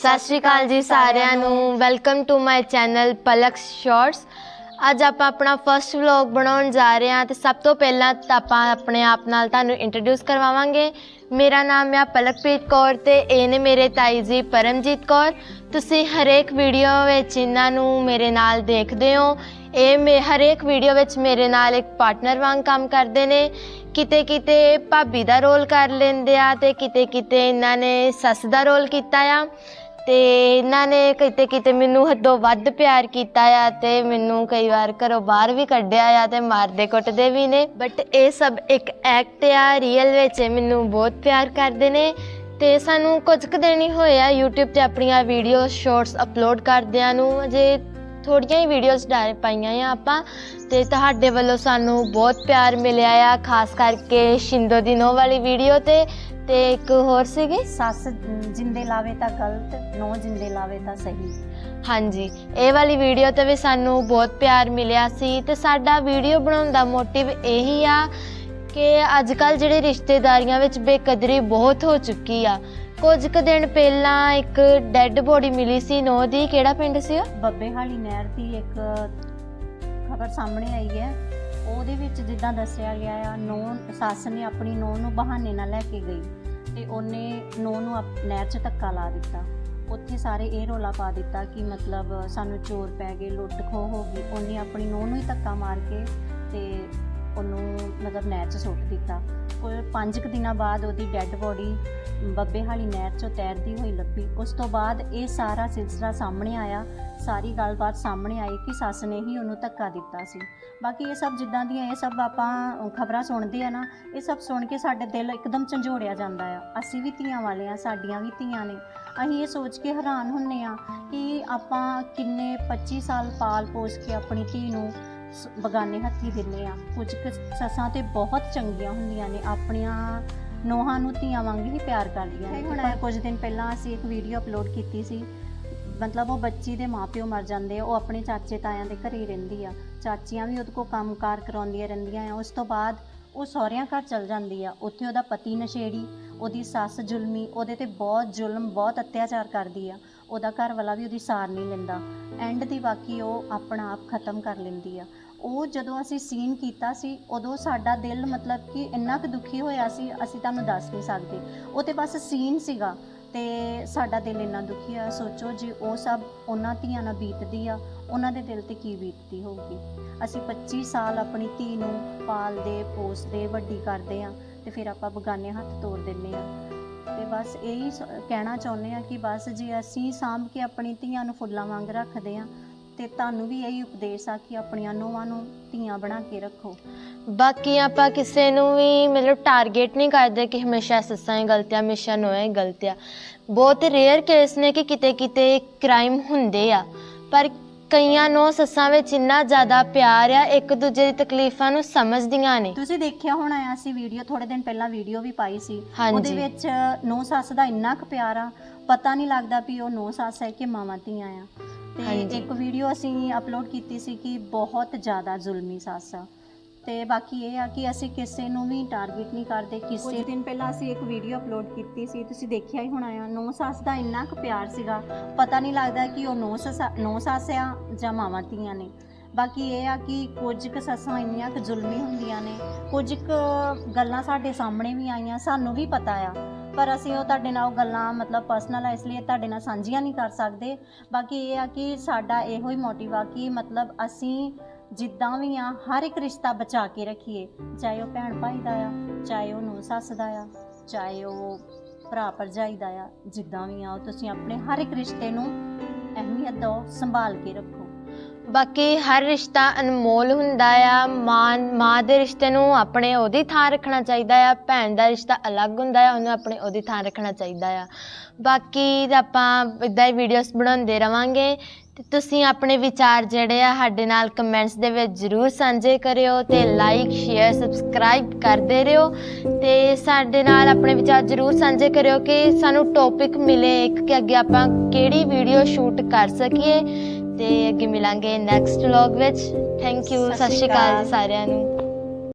ਸਤਿ ਸ਼੍ਰੀ ਅਕਾਲ ਜੀ ਸਾਰਿਆਂ ਨੂੰ। Welcome to my channel Palak shorts ਅੱਜ ਆਪਾਂ ਆਪਣਾ ਫਰਸਟ ਵਲੌਗ ਬਣਾਉਣ ਜਾ ਰਹੇ ਹਾਂ ਤੇ ਸਭ ਤੋਂ ਪਹਿਲਾਂ ਤਾਂ ਆਪਾਂ ਆਪਣੇ ਆਪ ਨਾਲ ਤੁਹਾਨੂੰ ਇੰਟਰੋਡਿਊਸ ਕਰਵਾਵਾਂਗੇ। ਮੇਰਾ ਨਾਮ ਹੈ ਪਲਕਪ੍ਰੀਤ ਕੌਰ ਤੇ ਇਹ ਨੇ ਮੇਰੇ ਤਾਈ ਜੀ ਪਰਮਜੀਤ ਕੌਰ। ਤੁਸੀਂ ਹਰੇਕ ਵੀਡੀਓ ਵਿੱਚ ਇਹਨਾਂ ਨੂੰ ਮੇਰੇ ਨਾਲ ਦੇਖਦੇ ਹੋ। ਇਹ ਮੇ ਹਰੇਕ ਵੀਡੀਓ ਵਿੱਚ ਮੇਰੇ ਨਾਲ ਇੱਕ ਪਾਰਟਨਰ ਵਾਂਗ ਕੰਮ ਕਰਦੇ ਨੇ। ਕਿਤੇ ਕਿਤੇ ਭਾਬੀ ਦਾ ਰੋਲ ਕਰ ਲੈਂਦੇ ਆ ਤੇ ਕਿਤੇ ਕਿਤੇ ਇਹਨਾਂ ਨੇ ਸੱਸ ਦਾ ਰੋਲ ਕੀਤਾ ਆ। ਤੇ ਇਹਨਾਂ ਨੇ ਕਿਤੇ ਕਿਤੇ ਮੈਨੂੰ ਹੱਦੋਂ ਵੱਧ ਪਿਆਰ ਕੀਤਾ ਆ ਤੇ ਮੈਨੂੰ ਕਈ ਵਾਰ ਘਰੋਂ ਬਾਹਰ ਵੀ ਕੱਢਿਆ ਆ ਤੇ ਮਾਰਦੇ ਕੁੱਟਦੇ ਵੀ ਨੇ। ਬਟ ਇਹ ਸਭ ਇੱਕ ਐਕਟ ਆ ਰੀਅਲ ਵਿੱਚ ਇਹ ਮੈਨੂੰ ਬਹੁਤ ਪਿਆਰ ਕਰਦੇ ਨੇ ਤੇ ਸਾਨੂੰ ਕੁਝ ਕੁ ਦਿਨ ਹੀ ਹੋਏ ਆ YouTube ਤੇ ਆਪਣੀਆਂ ਵੀਡੀਓ ਸ਼ਾਰਟਸ ਅਪਲੋਡ ਕਰਦਿਆਂ ਨੂੰ। ਅਜੇ ਥੋੜੀਆਂ ਹੀ ਵੀਡੀਓਜ਼ ਡਾਲ ਪਾਈਆਂ ਆ ਆਪਾਂ ਤੇ ਤੁਹਾਡੇ ਵੱਲੋਂ ਸਾਨੂੰ ਬਹੁਤ ਪਿਆਰ ਮਿਲਿਆ ਆ ਖਾਸ ਕਰਕੇ ਸ਼ਿੰਦੋ ਦੀ ਨੋ ਵਾਲੀ ਵੀਡੀਓ ਤੇ ਤੇ ਇੱਕ ਹੋਰ ਸੀਗੀ? ਸੱਸ ਜਿੰਦੇ ਲਾਵੇ ਤਾਂ ਗਲਤ ਨੋ ਜਿੰਦੇ ਲਾਵੇ ਤਾਂ ਸਹੀ। ਹਾਂਜੀ ਇਹ ਵਾਲੀ ਵੀਡੀਓ ਤੇ ਵੀ ਸਾਨੂੰ ਬਹੁਤ ਪਿਆਰ ਮਿਲਿਆ ਸੀ ਤੇ ਸਾਡਾ ਵੀਡੀਓ ਬਣਾਉਣ ਦਾ ਮੋਟਿਵ ਇਹੀ ਆ ਕਿ ਅੱਜ ਕੱਲ ਜਿਹੜੇ ਰਿਸ਼ਤੇਦਾਰੀਆਂ ਵਿੱਚ ਬੇਕਦਰੀ ਬਹੁਤ ਹੋ ਚੁੱਕੀ ਆ। ਕੁਝ ਕੁ ਦਿਨ ਪਹਿਲਾਂ ਇੱਕ ਡੈੱਡ ਬੋਡੀ ਮਿਲੀ ਸੀ ਨੋ ਦੀ, ਕਿਹੜਾ ਪਿੰਡ ਸੀ ਉਹ? ਬੱਬੇ ਨਹਿਰ ਦੀ ਇੱਕ ਖਬਰ ਸਾਹਮਣੇ ਆਈ ਹੈ। ਉਹਦੇ ਵਿੱਚ ਜਿੱਦਾਂ ਦੱਸਿਆ ਗਿਆ ਆ ਨੋ ਸੱਸ ਨੇ ਆਪਣੀ ਨੋ ਨੂੰ ਬਹਾਨੇ ਨਾਲ ਲੈ ਕੇ ਗਈ ਤੇ ਉਹਨੇ ਨੋ ਨੂੰ ਆਪ ਨਹਿਰ 'ਚ ਧੱਕਾ ਲਾ ਦਿੱਤਾ। ਉੱਥੇ ਸਾਰੇ ਇਹ ਰੋਲਾ ਪਾ ਦਿੱਤਾ ਕਿ ਮਤਲਬ ਸਾਨੂੰ ਚੋਰ ਪੈ ਗਏ ਲੁੱਟ ਖੋਹ ਹੋ ਗਈ। ਉਹਨੇ ਆਪਣੀ ਨੋ ਨੂੰ ਹੀ ਧੱਕਾ ਮਾਰ ਕੇ ਤੇ ਉਹਨੂੰ ਮਤਲਬ ਨਹਿਰ 'ਚ ਸੁੱਟ ਦਿੱਤਾ। ਕੋਈ ਪੰਜ ਕੁ ਦਿਨਾਂ ਬਾਅਦ ਉਹਦੀ ਡੈੱਡ ਬੋਡੀ ਬੱਬੇ ਹਾਲੀ ਨਹਿਰ 'ਚੋਂ ਤੈਰਦੀ ਹੋਈ ਲੱਭੀ। ਉਸ ਤੋਂ ਬਾਅਦ ਇਹ ਸਾਰਾ ਸਿਲਸਿਲਾ ਸਾਹਮਣੇ ਆਇਆ। ਸਾਰੀ ਗੱਲਬਾਤ ਸਾਹਮਣੇ ਆਈ ਕਿ ਸੱਸ ਨੇ ਹੀ ਉਹਨੂੰ ਧੱਕਾ ਦਿੱਤਾ ਸੀ। ਬਾਕੀ ਇਹ ਸਭ ਜਿੱਦਾਂ ਦੀਆਂ ਇਹ ਸਭ ਆਪਾਂ ਖਬਰਾਂ ਸੁਣਦੇ ਆ ਨਾ, ਇਹ ਸਭ ਸੁਣ ਕੇ ਸਾਡੇ ਦਿਲ ਇੱਕਦਮ ਝੰਜੋੜਿਆ ਜਾਂਦਾ ਆ। ਅਸੀਂ ਵੀ ਧੀਆਂ ਵਾਲੇ ਆ, ਸਾਡੀਆਂ ਵੀ ਧੀਆਂ ਨੇ। ਅਸੀਂ ਇਹ ਸੋਚ ਕੇ ਹੈਰਾਨ ਹੁੰਨੇ ਆ ਕਿ ਆਪਾਂ ਕਿੰਨੇ 25 ਸਾਲ ਪਾਲ ਪੋਸ ਕੇ ਆਪਣੀ ਧੀ ਨੂੰ ਬਗਾਨੇ ਹੱਥੀ ਦਿੰਨੇ ਆ। ਕੁਝ ਕੁ ਸੱਸਾਂ ਤੇ ਬਹੁਤ ਚੰਗੀਆਂ ਹੁੰਦੀਆਂ ਨੇ ਆਪਣੀਆਂ ਨੋਹਾਂ ਨੂੰ ਧੀਆਂ ਵਾਂਗ ਹੀ ਪਿਆਰ ਕਰਦੀਆਂ ਨੇ। ਹੁਣ ਕੁਝ ਦਿਨ ਪਹਿਲਾਂ ਅਸੀਂ ਇੱਕ ਵੀਡੀਓ ਅਪਲੋਡ ਕੀਤੀ ਸੀ। ਮਤਲਬ ਉਹ ਬੱਚੀ ਦੇ ਮਾਪਿਓ ਮਰ ਜਾਂਦੇ ਆ ਉਹ ਆਪਣੇ ਚਾਚੇ ਤਾਇਆਂ ਦੇ ਘਰੇ ਹੀ ਰਹਿੰਦੀ ਆ। ਚਾਚੀਆਂ ਵੀ ਉਹਦੇ ਕੋਲ ਕੰਮਕਾਰ ਕਰਾਉਂਦੀਆਂ ਰਹਿੰਦੀਆਂ ਆ। ਉਸ ਤੋਂ ਬਾਅਦ ਉਹ ਸਹੁਰਿਆਂ ਘਰ ਚਲ ਜਾਂਦੀ ਆ। ਉੱਥੇ ਉਹਦਾ ਪਤੀ ਨਸ਼ੇੜੀ ਉਹਦੀ ਸੱਸ ਜ਼ੁਲਮੀ ਉਹਦੇ ਤੇ ਬਹੁਤ ਜ਼ੁਲਮ ਬਹੁਤ ਅਤਿਆਚਾਰ ਕਰਦੀ ਆ। ਉਹਦਾ ਘਰ ਵਾਲਾ ਵੀ ਉਹਦੀ ਸਾਰ ਨਹੀਂ ਲੈਂਦਾ। ਐਂਡ ਦੀ ਬਾਕੀ ਉਹ ਆਪਣਾ ਆਪ ਖਤਮ ਕਰ ਲੈਂਦੀ ਆ। ਉਹ ਜਦੋਂ ਅਸੀਂ ਸੀਨ ਕੀਤਾ ਸੀ, ਉਦੋਂ ਸਾਡਾ ਦਿਲ ਮਤਲਬ ਕਿ ਇੰਨਾ ਕੁ ਦੁਖੀ ਹੋਇਆ ਸੀ, ਅਸੀਂ ਤੁਹਾਨੂੰ ਦੱਸ ਨਹੀਂ ਸਕਦੇ। ਉਹ ਤੇ ਬਸ ਸੀਨ ਸੀਗਾ ਤੇ ਸਾਡਾ ਦਿਲ ਇੰਨਾ ਦੁਖੀ ਆ, ਸੋਚੋ ਜੇ ਉਹ ਸਭ ਉਹਨਾਂ ਧੀਆਂ ਨਾਲ ਬੀਤਦੀ ਆ, ਉਹਨਾਂ ਦੇ ਦਿਲ ਤੇ ਕੀ ਬੀਤਦੀ ਹੋਊਗੀ? ਅਸੀਂ 25 ਸਾਲ ਆਪਣੀ ਧੀ ਨੂੰ ਪਾਲਦੇ, ਪੋਸਦੇ, ਵੱਡੀ ਕਰਦੇ ਆ ਤੇ ਫਿਰ ਆਪਾਂ ਬਗਾਨੇ ਹੱਥ ਤੋੜ ਦਿੰਨੇ ਆ। ਤੇ ਬਸ ਇਹੀ ਕਹਿਣਾ ਚਾਹੁੰਦੇ ਆ ਕਿ ਬਸ ਜੇ ਅਸੀਂ ਸਾਂਭ ਕੇ ਆਪਣੀ ਧੀਆਂ ਨੂੰ ਫੁੱਲਾਂ ਵਾਂਗ ਰੱਖਦੇ ਆ ਤੇ ਤੁਹਾਨੂੰ ਵੀ ਇਹੀ ਉਪਦੇਸ਼ ਆ ਕਿ ਆਪਣੀਆਂ ਨੂੰਹਾਂ ਨੂੰ ਧੀਆਂ ਬਣਾ ਕੇ ਰੱਖੋ। ਬਾਕੀ ਆਪਾਂ ਕਿਸੇ ਨੂੰ ਵੀ ਮਤਲਬ ਟਾਰਗੇਟ ਨਹੀਂ ਕਰਦੇ ਕਿ ਹਮੇਸ਼ਾ ਸੱਸਾਂ ਹੀ ਆ ਹਮੇਸ਼ਾ ਨੋਹਾਂ ਹੀ ਆ ਬਹੁਤ ਰੇਅਰ ਕੇਸ ਨੇ ਕਿ ਕਿਤੇ ਕਿਤੇ ਕ੍ਰਾਈਮ ਹੁੰਦੇ ਆ। ਪਰ ਕਈਆਂ ਨੂੰ ਸੱਸਾਂ ਵਿੱਚ ਇੰਨਾ ਜ਼ਿਆਦਾ ਪਿਆਰ ਆ ਇੱਕ ਦੂਜੇ ਦੀ ਤਕਲੀਫਾਂ ਨੂੰ ਸਮਝਦੀਆਂ ਨੇ ਤੁਸੀਂ ਦੇਖਿਆ ਹੋਣਾ ਆ ਅਸੀਂ ਵੀਡੀਓ ਥੋੜੇ ਦਿਨ ਪਹਿਲਾਂ ਵੀਡੀਓ ਵੀ ਪਾਈ ਸੀ ਹਾਂਜੀ। ਉਹਦੇ ਵਿੱਚ ਨੂੰਹ ਸੱਸ ਦਾ ਇੰਨਾ ਕੁ ਪਿਆਰ ਆ ਪਤਾ ਨਹੀਂ ਲੱਗਦਾ ਵੀ ਉਹ ਨੂੰਹ ਸੱਸ ਹੈ ਕਿ ਮਾਵਾਂ ਧੀਆਂ ਆ ਤੇ ਹਾਂਜੀ। ਇੱਕ ਵੀਡੀਓ ਅਸੀਂ ਅਪਲੋਡ ਕੀਤੀ ਸੀ ਕਿ ਬਹੁਤ ਜ਼ਿਆਦਾ ਜ਼ੁਲਮੀ ਸੱਸ ਆ ਤੇ ਬਾਕੀ ਇਹ ਆ ਕਿ ਅਸੀਂ ਕਿਸੇ ਨੂੰ ਵੀ ਟਾਰਗੇਟ ਨਹੀਂ ਕਰਦੇ, ਕਿਸੇ ਦਿਨ ਪਹਿਲਾਂ ਅਸੀਂ ਇੱਕ ਵੀਡੀਓ ਅਪਲੋਡ ਕੀਤੀ ਸੀ, ਤੁਸੀਂ ਦੇਖਿਆ ਹੀ ਹੋਣਾ ਆ ਨੂੰਹ ਸੱਸ ਦਾ ਇੰਨਾ ਕੁ ਪਿਆਰ ਸੀਗਾ, ਪਤਾ ਨਹੀਂ ਲੱਗਦਾ ਕਿ ਉਹ ਨੌ ਸੱਸ ਨੌ ਸੱਸ ਆ ਜਾਂ ਮਾਵਾਂ ਧੀਆਂ ਨੇ। ਬਾਕੀ ਇਹ ਆ ਕਿ ਕੁਝ ਕੁ ਸੱਸਾਂ ਇੰਨੀਆਂ ਕੁ ਜ਼ੁਲਮੀ ਹੁੰਦੀਆਂ ਨੇ, ਕੁਝ ਕੁ ਗੱਲਾਂ ਸਾਡੇ ਸਾਹਮਣੇ ਵੀ ਆਈਆਂ, ਸਾਨੂੰ ਵੀ ਪਤਾ ਆ। ਪਰ ਅਸੀਂ ਉਹ ਤੁਹਾਡੇ ਨਾਲ ਉਹ ਗੱਲਾਂ ਮਤਲਬ ਪਰਸਨਲ ਆ, ਇਸ ਲਈ ਤੁਹਾਡੇ ਨਾਲ ਸਾਂਝੀਆਂ ਨਹੀਂ ਕਰ ਸਕਦੇ। ਬਾਕੀ ਇਹ ਆ ਕਿ ਸਾਡਾ ਇਹੋ ਹੀ ਮੋਟਿਵ ਆ ਕਿ ਮਤਲਬ ਅਸੀਂ ਜਿੱਦਾਂ ਵੀ ਆ, ਹਰ ਇੱਕ ਰਿਸ਼ਤਾ ਬਚਾ ਕੇ ਰੱਖੀਏ। ਚਾਹੇ ਉਹ ਭੈਣ ਭਾਈ ਦਾ ਆ, ਚਾਹੇ ਉਹ ਨੂੰ ਸੱਸ ਦਾ ਆ, ਚਾਹੇ ਉਹ ਭਰਾ ਭਰਜਾਈ ਦਾ ਆ, ਜਿੱਦਾਂ ਵੀ ਆ, ਉਹ ਤੁਸੀਂ ਆਪਣੇ ਹਰ ਇੱਕ ਰਿਸ਼ਤੇ ਨੂੰ ਅਹਿਮੀਅਤ ਦਿਓ, ਸੰਭਾਲ ਕੇ ਰੱਖੋ। ਬਾਕੀ ਹਰ ਰਿਸ਼ਤਾ ਅਨਮੋਲ ਹੁੰਦਾ ਆ। ਮਾਂ ਮਾਂ ਦੇ ਰਿਸ਼ਤੇ ਨੂੰ ਆਪਣੇ ਉਹਦੀ ਥਾਂ ਰੱਖਣਾ ਚਾਹੀਦਾ ਆ। ਭੈਣ ਦਾ ਰਿਸ਼ਤਾ ਅਲੱਗ ਹੁੰਦਾ ਆ, ਉਹਨੂੰ ਆਪਣੇ ਉਹਦੀ ਥਾਂ ਰੱਖਣਾ ਚਾਹੀਦਾ ਆ। ਬਾਕੀ ਆਪਾਂ ਇਦਾਂ ਹੀ ਵੀਡੀਓਜ਼ ਬਣਾਉਂਦੇ ਰਵਾਂਗੇ ਤੇ ਤੁਸੀਂ ਆਪਣੇ ਵਿਚਾਰ ਜਿਹੜੇ ਆ ਸਾਡੇ ਨਾਲ ਕਮੈਂਟਸ ਦੇ ਵਿੱਚ ਜਰੂਰ ਸਾਂਝੇ ਕਰਿਓ ਤੇ ਲਾਈਕ ਸ਼ੇਅਰ ਸਬਸਕ੍ਰਾਈਬ ਕਰਦੇ ਰਹੋ ਤੇ ਸਾਡੇ ਨਾਲ ਆਪਣੇ ਵਿਚਾਰ ਜਰੂਰ ਸਾਂਝੇ ਕਰਿਓ ਕਿ ਸਾਨੂੰ ਟੌਪਿਕ ਮਿਲੇ ਇੱਕ ਕਿ ਅੱਗੇ ਆਪਾਂ ਕਿਹੜੀ ਵੀਡੀਓ ਸ਼ੂਟ ਕਰ ਸਕੀਏ ਤੇ ਅੱਗੇ ਮਿਲਾਂਗੇ ਨੈਕਸਟ ਵਲੌਗ ਵਿੱਚ। ਥੈਂਕ ਯੂ ਸਤਿ ਸ਼੍ਰੀ ਅਕਾਲ। ਸਾਰਿਆਂ ਨੂੰ।